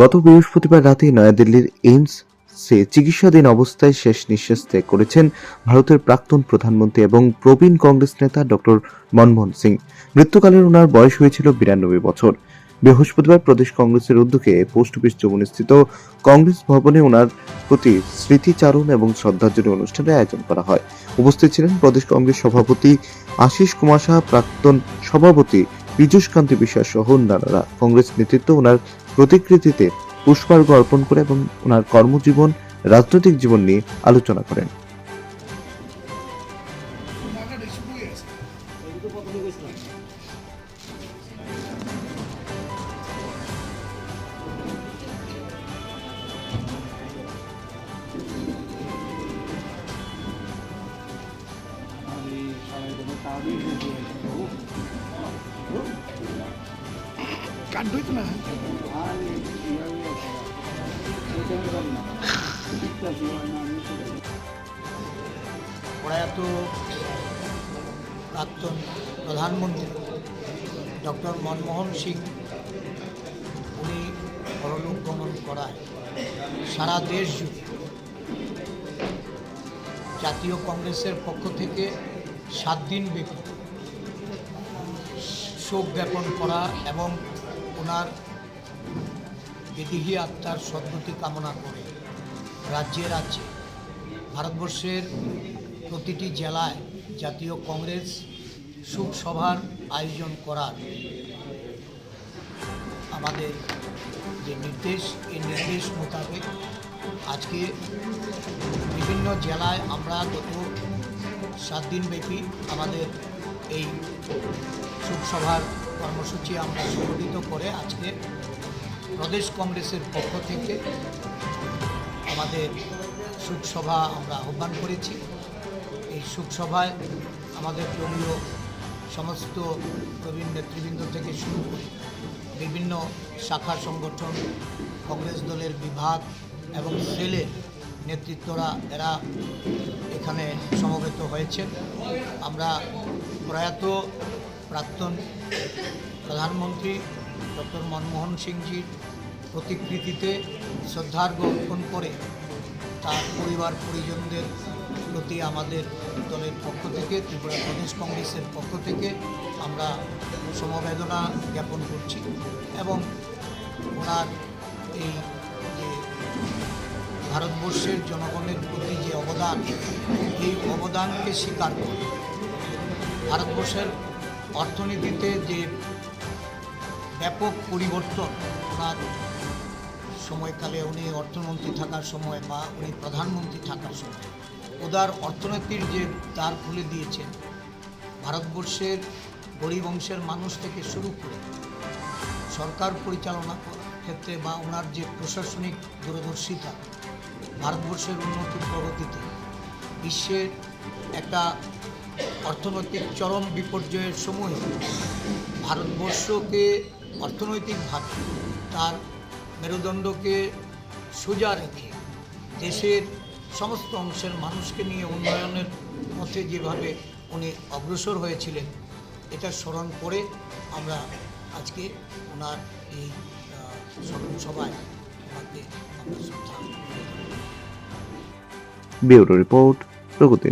গত বৃহস্পতিবার রাতে নয়াদিল্লির এইমস সে চিকিৎসাধীন অবস্থায় শেষ নিঃশ্বাস ত্যাগ করেছেন ভারতের প্রাক্তন প্রধানমন্ত্রী এবং প্রবীণ কংগ্রেস নেতা ডক্টর মনমোহন সিং। মৃত্যুকালের ওনার বয়স হয়েছিল বিরানব্বই বছর। বৃহস্পতিবার প্রদেশ কংগ্রেসের উদ্যোগে পোস্ট অফিস যমুনাস্থিত কংগ্রেস ভবনে ওনার প্রতি স্মৃতিচারণ এবং শ্রদ্ধাঞ্জলি অনুষ্ঠানের আয়োজন করা হয়। উপস্থিত ছিলেন প্রদেশ কংগ্রেস সভাপতি আশিস কুমার সাহা প্রাক্তন সভাপতি পীযূষ কান্তি বিশ্বাস সহ অন্যান্যরা। কংগ্রেস নেতৃত্ব ওনার প্রতিকৃতিতে পুষ্পার্ঘ অর্পণ করে এবং ওনার কর্মজীবন রাজনৈতিক জীবন নিয়ে আলোচনা করেন। প্রয়াত প্রাক্তন প্রধানমন্ত্রী ডক্টর মনমোহন সিং, উনি পরলোক গমন করায় সারা দেশ জুড়ে। জাতীয় কংগ্রেসের পক্ষ থেকে সাত দিন ব্যাপী শোক জ্ঞাপন করা এবং ওনার বিদেহী আত্মার সদ্গতি কামনা করে রাজ্যে রাজ্যে। ভারতবর্ষের প্রতিটি জেলায় জাতীয় কংগ্রেস শোক সভার আয়োজন করার আমাদের যে নির্দেশ, এই নির্দেশ মোতাবেক আজকে বিভিন্ন জেলায় আমরা গত সাত দিনব্যাপী আমাদের এই শোকসভার কর্মসূচি আমরা সংগঠিত করে আজকে প্রদেশ কংগ্রেসের পক্ষ থেকে আমাদের শোকসভা আমরা আহ্বান করেছি। এই শোকসভায় আমাদের দলীয় সমস্ত প্রবীণ নেতৃবৃন্দ থেকে শুরু করে বিভিন্ন শাখা সংগঠন, কংগ্রেস দলের বিভাগ এবং সেলের নেতৃত্বরা এরা এখানে সমবেত হয়েছে। আমরা প্রয়াত প্রাক্তন প্রধানমন্ত্রী ডক্টর মনমোহন সিংজির প্রতিকৃতিতে শ্রদ্ধার্ঘ অর্পণ করে তার পরিবার পরিজনদের প্রতি আমাদের দলের পক্ষ থেকে, ত্রিপুরা প্রদেশ কংগ্রেসের পক্ষ থেকে আমরা সমবেদনা জ্ঞাপন করছি এবং ওনার এই যে ভারতবর্ষের জনগণের প্রতি যে অবদান, এই অবদানকে স্বীকার করে। ভারতবর্ষের অর্থনীতিতে যে ব্যাপক পরিবর্তন ওনার সময়কালে উনি অর্থমন্ত্রী থাকার সময় বা উনি প্রধানমন্ত্রী থাকার সময়, উদার অর্থনীতির যে দ্বার খুলে দিয়েছেন, ভারতবর্ষের গরিব অংশের মানুষ থেকে শুরু করে সরকার পরিচালনা ক্ষেত্রে বা ওনার যে প্রশাসনিক দূরদর্শিতা, ভারতবর্ষের উন্নতি প্রগতিতে বিশ্বের একটা অর্থনৈতিক চরম বিপর্যয়ের সময়ে ভারতবর্ষকে অর্থনৈতিকভাবে তার মেরুদণ্ডকে সোজা রেখে দেশের সমস্ত অংশের মানুষকে নিয়ে উন্নয়নের পথে যেভাবে উনি অগ্রসর হয়েছিলেন, এটা স্মরণ করে আমরা আজকে ওনার এই স্মরণ সভায় ওনাকে আমরা শ্রদ্ধা ব্যুরো রিপোর্ট প্রগতি